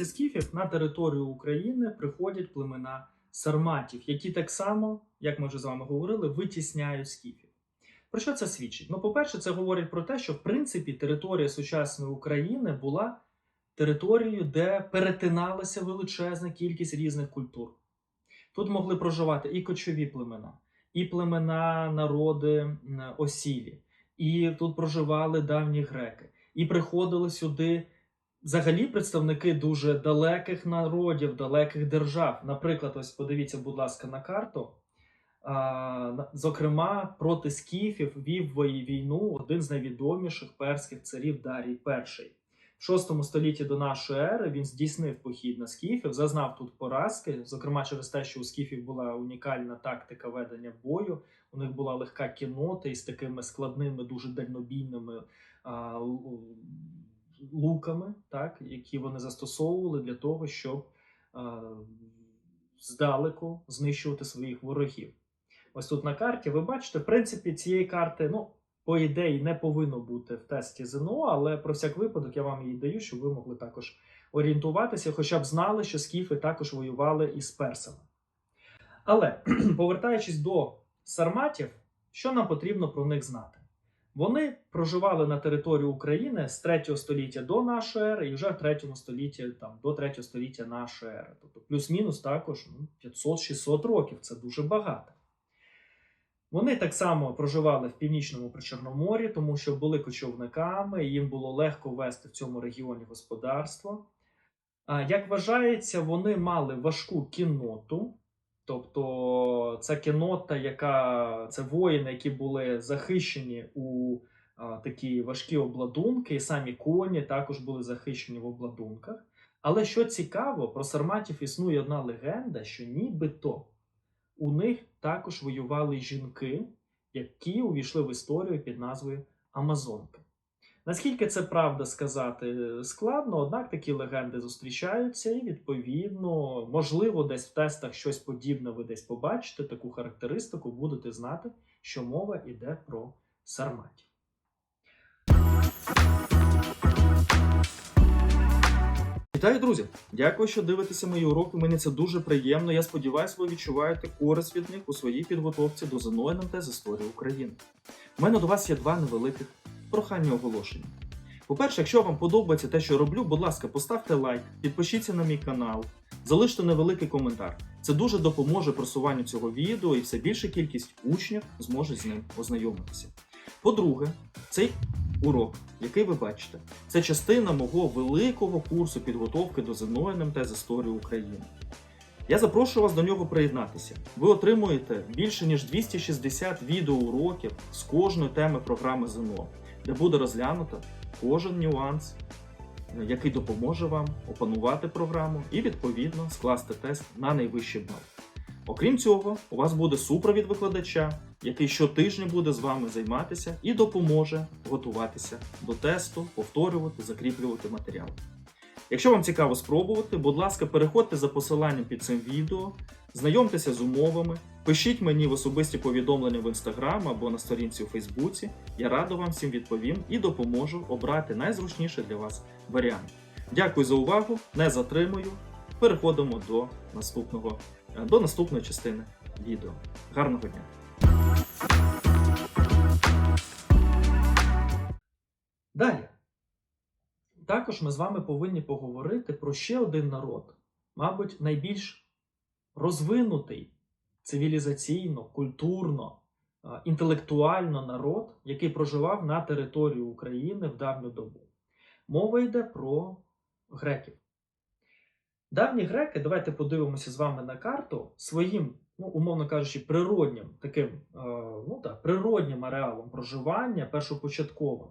Після скіфів на територію України приходять племена сарматів, які так само, як ми вже з вами говорили, витісняють скіфів. Про що це свідчить? Ну, по-перше, це говорить про те, що в принципі територія сучасної України була територією, де перетиналася величезна кількість різних культур. Тут могли проживати і кочові племена, і племена, народи осілі, і тут проживали давні греки, і приходили сюди взагалі представники дуже далеких народів, далеких держав. Наприклад, ось подивіться, будь ласка, на карту. Зокрема, проти скіфів вів війну один з найвідоміших перських царів Дарій І. В 6 столітті до нашої ери він здійснив похід на скіфів, зазнав тут поразки, зокрема через те, що у скіфів була унікальна тактика ведення бою. У них була легка кінота із такими складними, дуже дальнобійними а, луками, так, які вони застосовували для того, щоб а, здалеку знищувати своїх ворогів. Ось тут на карті ви бачите, в принципі, цієї карти, ну, по ідеї, не повинно бути в тесті ЗНО, але про всяк випадок я вам її даю, щоб ви могли також орієнтуватися, хоча б знали, що скіфи також воювали із персами. Але повертаючись до сарматів, що нам потрібно про них знати? Вони проживали на території України з 3 століття до нашої ери і вже в 3 столітті там, до 3 століття нашої ери. Тобто плюс-мінус також ну, 500-600 років це дуже багато. Вони так само проживали в північному Причорномор'ї, тому що були кочовниками, і їм було легко вести в цьому регіоні господарство. Як вважається, вони мали важку кінноту, тобто це кіннота, яка це воїни, які були захищені у а, такі важкі обладунки, і самі коні також були захищені в обладунках. Але що цікаво, про сарматів існує одна легенда, що нібито у них також воювали жінки, які увійшли в історію під назвою Амазонки. Наскільки це правда сказати е, складно, однак такі легенди зустрічаються, і відповідно, можливо, десь в тестах щось подібне ви десь побачите, таку характеристику будете знати, що мова йде про сарматів. Вітаю, друзі! Дякую, що дивитеся мої уроки. Мені це дуже приємно. Я сподіваюся, ви відчуваєте користь від них у своїй підготовці до ЗНО НМТ з історії України. У мене до вас є два невеликих прохання оголошення. По-перше, якщо вам подобається те, що роблю, будь ласка, поставте лайк, підпишіться на мій канал, залиште невеликий коментар. Це дуже допоможе просуванню цього відео і все більша кількість учнів зможе з ним ознайомитися. По-друге, цей урок, який ви бачите, це частина мого великого курсу підготовки до ЗНО НМТ з історії України. Я запрошую вас до нього приєднатися. Ви отримуєте більше ніж 260 відеоуроків з кожної теми програми ЗНО, де буде розглянуто кожен нюанс, який допоможе вам опанувати програму і відповідно скласти тест на найвищий бал. Окрім цього, у вас буде супровід викладача, який щотижня буде з вами займатися і допоможе готуватися до тесту, повторювати, закріплювати матеріал. Якщо вам цікаво спробувати, будь ласка, переходьте за посиланням під цим відео, знайомтеся з умовами, пишіть мені в особисті повідомлення в Instagram або на сторінці у Фейсбуці. Я радо вам всім відповім і допоможу обрати найзручніший для вас варіант. Дякую за увагу, не затримую. Переходимо до наступного, е, до наступної частини відео. Гарного дня! Далі. Також ми з вами повинні поговорити про ще один народ, мабуть, найбільш розвинутий цивілізаційно, культурно, інтелектуально народ, який проживав на території України в давню добу. Мова йде про греків. Давні греки, давайте подивимося з вами на карту своїм, ну, умовно кажучи, природнім таким ну, так, природнім ареалом проживання, першопочатковим,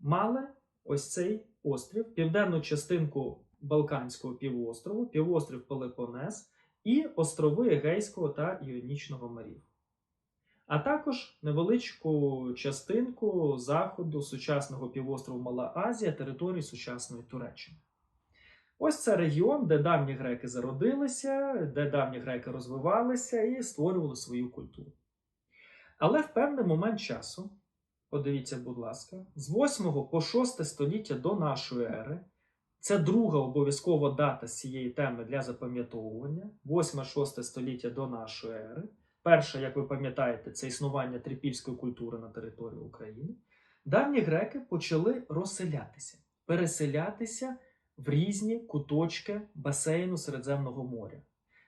мали ось цей острів, південну частинку Балканського півострову, півострів Пелепонес і острови Егейського та Іонічного морів. А також невеличку частинку заходу сучасного півострову Мала Азія, території сучасної Туреччини. Ось це регіон, де давні греки зародилися, де давні греки розвивалися і створювали свою культуру. Але в певний момент часу, подивіться, будь ласка, з 8 по 6 століття до нашої ери Це друга обов'язкова дата з цієї теми для запам'ятовування, 8-6 століття до нашої ери. Перша, як ви пам'ятаєте, це існування трипільської культури на території України. Давні греки почали розселятися, переселятися в різні куточки басейну Середземного моря.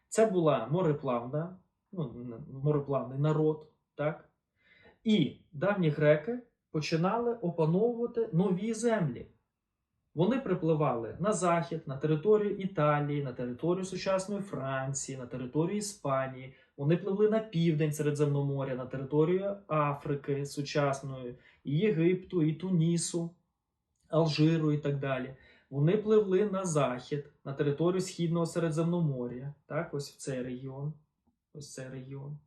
Це була мореплавна, ну, мореплавний народ, так? І давні греки починали опановувати нові землі. Вони припливали на захід, на територію Італії, на територію сучасної Франції, на територію Іспанії. Вони пливли на південь Середземноморя, на територію Африки сучасної, і Єгипту, і Тунісу, Алжиру і так далі. Вони пливли на захід, на територію Східного Середземноморя, так, ось в цей регіон. Ось цей регіон.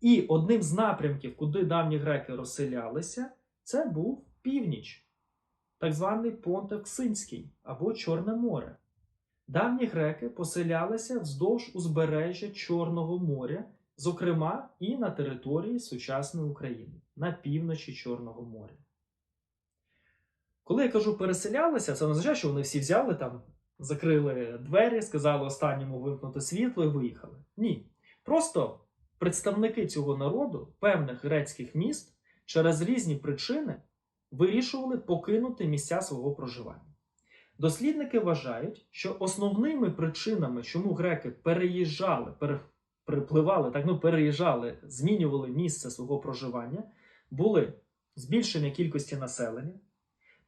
І одним з напрямків, куди давні греки розселялися, це був північ, так званий Понтевксинський або Чорне море. Давні греки поселялися вздовж узбережжя Чорного моря, зокрема і на території сучасної України, на півночі Чорного моря. Коли я кажу переселялися, це не означає, що вони всі взяли там, закрили двері, сказали останньому вимкнути світло і виїхали. Ні. Просто представники цього народу, певних грецьких міст, через різні причини вирішували покинути місця свого проживання. Дослідники вважають, що основними причинами, чому греки переїжджали, пере, припливали, так ну переїжджали, змінювали місце свого проживання, були збільшення кількості населення.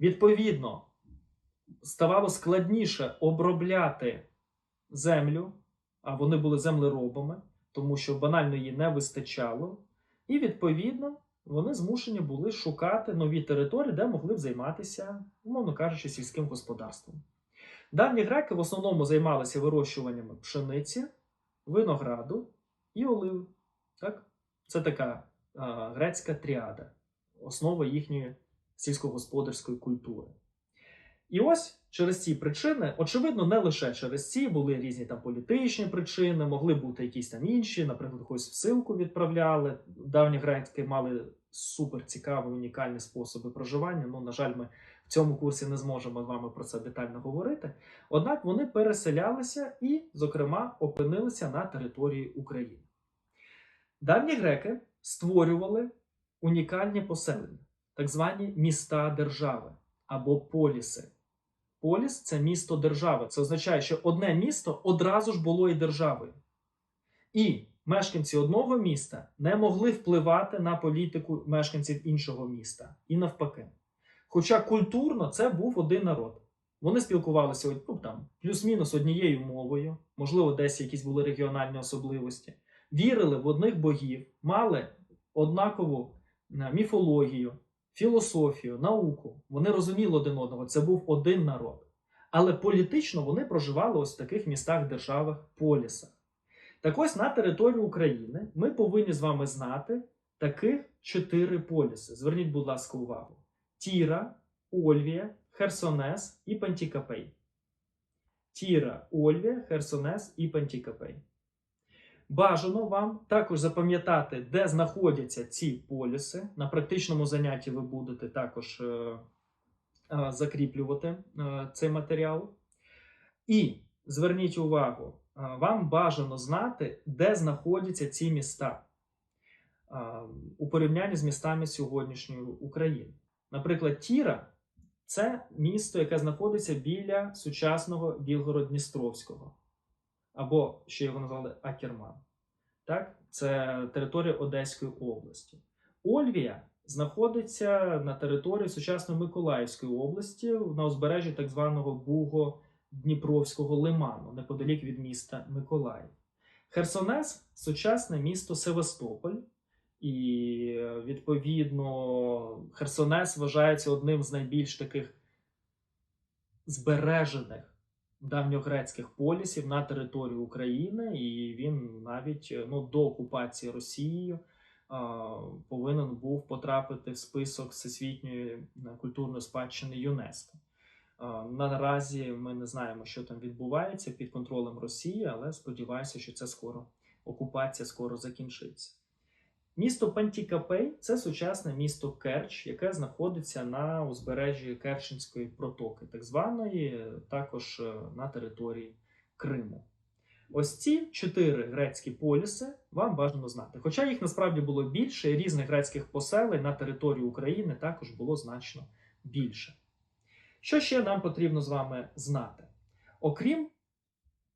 Відповідно, ставало складніше обробляти землю, а вони були землеробами, тому що банально її не вистачало. І відповідно вони змушені були шукати нові території, де могли б займатися, умовно кажучи, сільським господарством. Давні греки в основному займалися вирощуванням пшениці, винограду і оливи. Так? Це така а, грецька тріада, основа їхньої сільськогосподарської культури. І ось через ці причини, очевидно, не лише через ці, були різні там політичні причини, могли бути якісь там інші, наприклад, когось всилку відправляли. Давні греки мали супер цікаві, унікальні способи проживання. Ну, на жаль, ми в цьому курсі не зможемо з вами про це детально говорити. Однак вони переселялися і, зокрема, опинилися на території України. Давні греки створювали унікальні поселення, так звані міста держави або поліси. Поліс це місто держави. Це означає, що одне місто одразу ж було і державою. І мешканці одного міста не могли впливати на політику мешканців іншого міста. І навпаки. Хоча культурно це був один народ. Вони спілкувалися ну, там, плюс-мінус однією мовою, можливо, десь якісь були регіональні особливості, вірили в одних богів, мали однакову е, міфологію, філософію, науку. Вони розуміли один одного, це був один народ. Але політично вони проживали ось в таких містах, державах, полісах. Так ось на території України ми повинні з вами знати таких чотири поліси. Зверніть, будь ласка, увагу: Тіра, Ольвія, Херсонес і Пантікапей. Тіра, Ольвія, Херсонес і Пантікапей. Бажано вам також запам'ятати, де знаходяться ці поліси. На практичному занятті ви будете також е, е, закріплювати е, цей матеріал. І зверніть увагу, вам бажано знати, де знаходяться ці міста у порівнянні з містами сьогоднішньої України. Наприклад, Тіра це місто, яке знаходиться біля сучасного Білгород-Дністровського, або ще його назвали Акерман. Так? Це територія Одеської області. Ольвія знаходиться на території сучасної Миколаївської області на узбережжі так званого Буго-Дніпровського лиману, неподалік від міста Миколаїв. Херсонес сучасне місто Севастополь, і відповідно Херсонес вважається одним з найбільш таких збережених давньогрецьких полісів на території України, і він навіть ну, до окупації Росією повинен був потрапити в список всесвітньої е, культурної спадщини ЮНЕСКО. Наразі ми не знаємо, що там відбувається під контролем Росії, але сподіваюся, що це скоро окупація скоро закінчиться. Місто Пантікапей це сучасне місто Керч, яке знаходиться на узбережжі Керченської протоки, так званої, також е, на території Криму. Ось ці чотири грецькі поліси вам бажано знати. Хоча їх насправді було більше, і різних грецьких поселень на території України також було значно більше. Що ще нам потрібно з вами знати? Окрім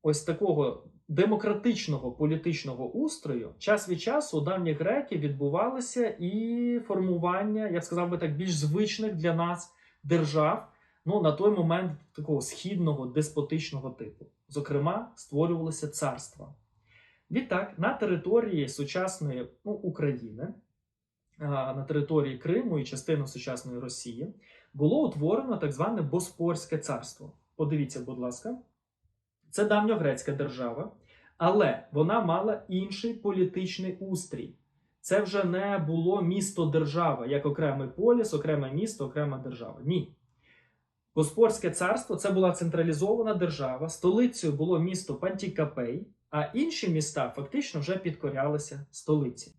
ось такого демократичного політичного устрою, час від часу у давніх греків відбувалося і формування, я б сказав би так, більш звичних для нас держав, ну на той момент такого східного деспотичного типу. Зокрема, створювалися царства. Відтак, на території сучасної ну, України, на території Криму і частини сучасної Росії, було утворено так зване Боспорське царство. Подивіться, будь ласка, це давньогрецька держава, але вона мала інший політичний устрій. Це вже не було місто-держава, як окремий поліс, окреме місто, окрема держава. Ні. Боспорське царство це була централізована держава, столицею було місто Пантікапей, а інші міста фактично вже підкорялися столиці.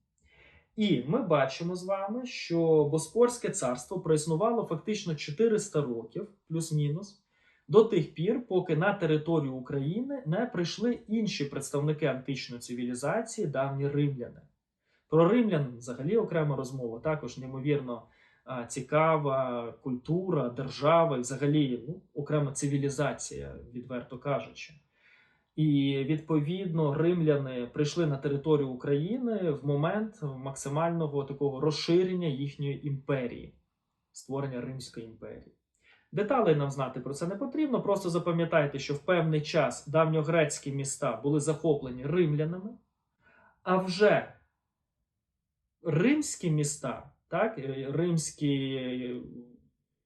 І ми бачимо з вами, що Боспорське царство проіснувало фактично 400 років, плюс-мінус, до тих пір, поки на територію України не прийшли інші представники античної цивілізації, давні римляни. Про римлян взагалі окрема розмова, також неймовірно цікава культура, держава взагалі ну, окрема цивілізація, відверто кажучи. І відповідно римляни прийшли на територію України в момент максимального такого розширення їхньої імперії, створення Римської імперії. Деталей нам знати про це не потрібно. Просто запам'ятайте, що в певний час давньогрецькі міста були захоплені римлянами, а вже римські міста, так, е, римські,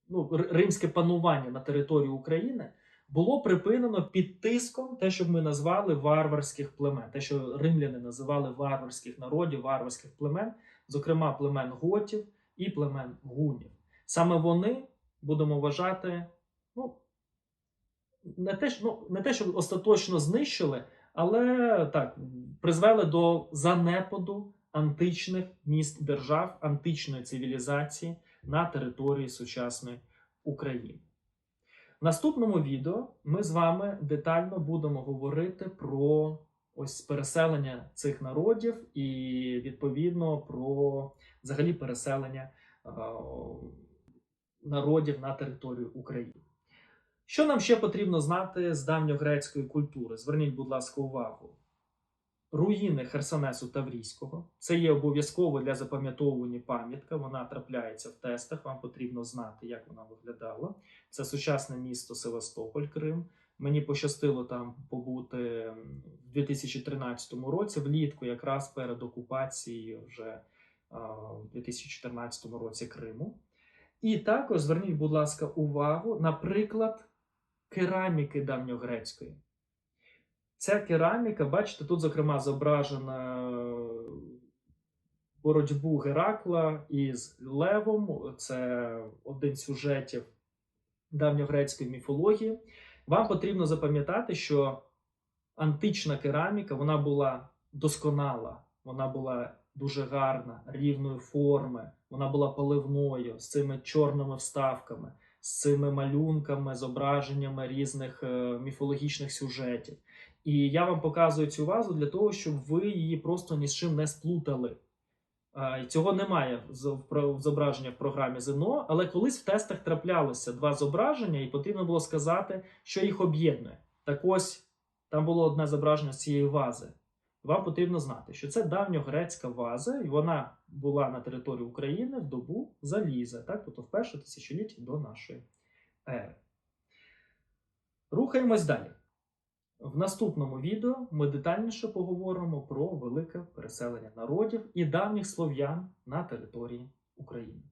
ну, римське панування на території України було припинено під тиском те, що ми назвали варварських племен, те, що римляни називали варварських народів, варварських племен, зокрема племен готів і племен гунів. Саме вони будемо вважати, ну, не те, ну, не те, що остаточно знищили, але так, призвели до занепаду античних міст держав, античної цивілізації на території сучасної України. В наступному відео ми з вами детально будемо говорити про ось переселення цих народів і відповідно про взагалі переселення е, народів на територію України. Що нам ще потрібно знати з давньогрецької культури? Зверніть, будь ласка, увагу. Руїни Херсонесу Таврійського. Це є обов'язково для запам'ятовування пам'ятка. Вона трапляється в тестах. Вам потрібно знати, як вона виглядала. Це сучасне місто Севастополь, Крим. Мені пощастило там побути в 2013 році, влітку, якраз перед окупацією вже в 2014 році Криму. І також зверніть, будь ласка, увагу, наприклад, кераміки давньогрецької. Ця кераміка, бачите, тут, зокрема, зображена боротьбу Геракла із Левом. Це один з сюжетів давньогрецької міфології. Вам потрібно запам'ятати, що антична кераміка вона була досконала, вона була дуже гарна, рівної форми, вона була поливною з цими чорними вставками, з цими малюнками, зображеннями різних е, міфологічних сюжетів. І я вам показую цю вазу для того, щоб ви її просто ні з чим не сплутали. Цього немає в зображення в програмі ЗНО, але колись в тестах траплялося два зображення, і потрібно було сказати, що їх об'єднує. Так ось там було одне зображення з цієї вази. Вам потрібно знати, що це давньогрецька ваза, і вона була на території України в добу заліза, так? тобто в перше тисячоліття до нашої ери. Рухаємось далі. В наступному відео ми детальніше поговоримо про велике переселення народів і давніх слов'ян на території України.